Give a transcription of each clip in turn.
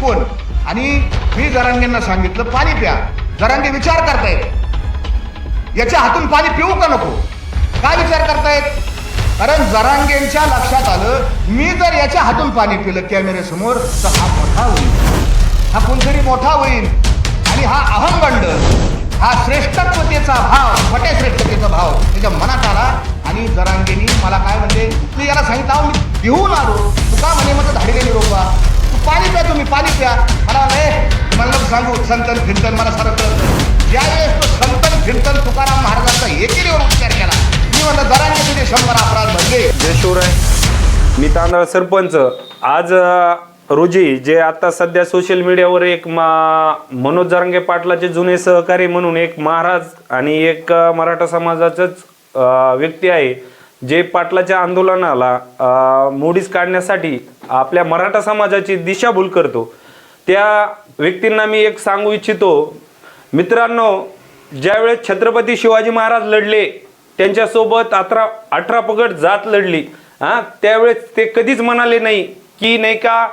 कोण आणि मी जरांगेंना सांगितलं पाणी प्या. जरांगे विचार करतायत. याच्या हातून पाणी पिऊ का नको? काय विचार करतायत? कारण जरांगेंच्या लक्षात आलं मी जर याच्या हातून पाणी पिलं कॅमेऱ्यासमोर तर हा मोठा होईल. हा कोणतरी मोठा होईल. आणि हा अहंगंड हा श्रेष्ठत्वतेचा भाव फटे श्रेष्ठतेचा भाव त्याच्या मनात आला आणि जरांगेनी मला काय म्हणते तू याला सांगितलं मी पिऊन आलो. तू का म्हणे माझं धाडीने रोपा सांगू? संतन फिरतन मला सारं कळतं ज्यावेळेस तो संतन फिरतन तुकाराम महाराजांचा एकेरीवर उच्चार केला मी म्हणलं दरांनी तुझे शंभर अपराध भरले. जयशिवराय मी तांदळ सरपंच. आज रोजी जे आता सध्या सोशल मीडियावर एक मा मनोज जरांगे पाटलाचे जुने सहकारी म्हणून एक महाराज आणि एक मराठा समाजाचंच व्यक्ती आहे जे पाटलाच्या आंदोलनाला मोडीस काढण्यासाठी आपल्या मराठा समाजाची दिशाभूल करतो. त्या व्यक्तींना मी एक सांगू इच्छितो. मित्रांनो ज्यावेळेस छत्रपती शिवाजी महाराज लढले त्यांच्यासोबत अठरा अठरा पगड जात लढली हा त्यावेळेस ते कधीच म्हणाले नाही की नाही का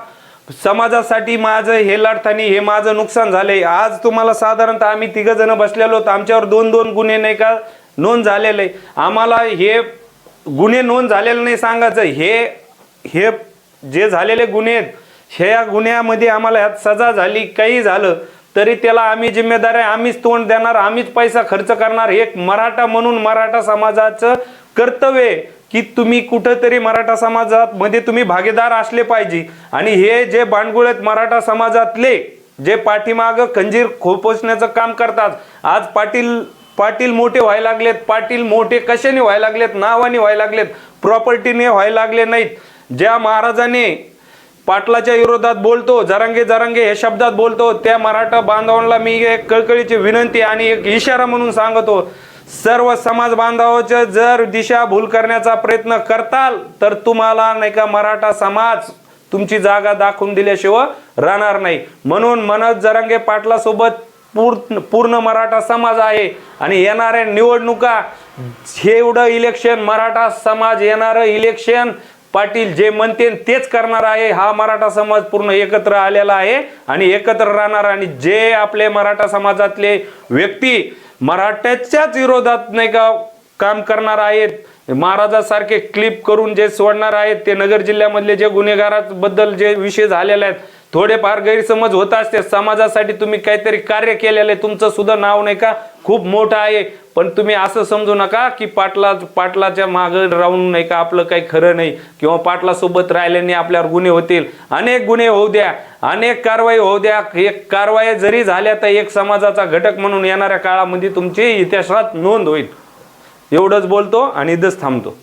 समाजासाठी माझं हे लढतानी हे माझं नुकसान झाले. आज तुम्हाला साधारणतः आम्ही तिघ जण बसलेलो तर आमच्यावर दोन दोन गुन्हे नाही का नोंद झालेले आम्हाला हे गुन्हे नोंद झालेले नाही सांगायचं. हे हे जे झालेले गुन्हे आहेत ह्या गुन्ह्यामध्ये आम्हाला ह्यात सजा झाली काही झालं तरी त्याला आम्ही जिम्मेदार आहे आम्हीच तोंड देणार आम्हीच पैसा खर्च करणार. हे एक मराठा म्हणून मराठा समाजाचं कर्तव्य आहे की तुम्ही कुठंतरी मराठा समाजात मध्ये तुम्ही भागीदार असले पाहिजे. आणि हे जे बांडगुळ आहेत मराठा समाजातले जे पाठीमाग खंजीर खोपोसण्याचं काम करतात. आज पाटील पाटील मोठे व्हायला लागलेत पाटील मोठे कशाने व्हायला लागलेत नावाने व्हायला लागलेत प्रॉपर्टीने व्हायला लागले नाहीत. ज्या महाराजाने पाटलाच्या विरोधात बोलतो जरांगे जरांगे हे शब्दात बोलतो त्या मराठा बांधवांना मी एक कळकळीची विनंती आणि एक इशारा म्हणून सांगतो सर्व समाज बांधवाच्या जर दिशाभूल करण्याचा प्रयत्न करताल तर तुम्हाला नाही का मराठा समाज तुमची जागा दाखवून दिल्याशिवाय राहणार नाही. म्हणून मनोज जरांगे पाटलासोबत पूर्ण पूर्ण मराठा समाज आहे आणि येणाऱ्या निवडणुका हे एवढं इलेक्शन मराठा समाज येणारं इलेक्शन पाटील जे म्हणते तेच करणार आहे. हा मराठा समाज पूर्ण एकत्र आलेला आहे आणि एकत्र राहणार आणि जे आपले मराठा समाजातले व्यक्ती मराठ्याच्याच विरोधात नाही का काम करणार आहेत महाराजासारखे क्लिप करून जे सोडणार आहेत ते नगर जिल्ह्यामधले जे गुन्हेगाराबद्दल जे विषय झालेले आहेत थोडेफार गैरसमज होत असते. समाजासाठी तुम्ही काहीतरी कार्य केलेलं आहे. तुमचं सुद्धा नाव नाही का? खूप मोठं आहे. पण तुम्ही असं समजू नका की पाटला पाटलाच्या मागं राहून नाही का आपलं काही खरं नाही. किंवा पाटलासोबत राहिल्याने आपल्यावर गुन्हे होतील. अनेक गुन्हे होऊ द्या. अनेक कारवाई होऊ द्या. एक कारवाई जरी झाल्या तर एक समाजाचा घटक म्हणून येणाऱ्या काळामध्ये तुमची इतिहासात नोंद होईल. एवढंच बोलतो आणि इथंच थांबतो.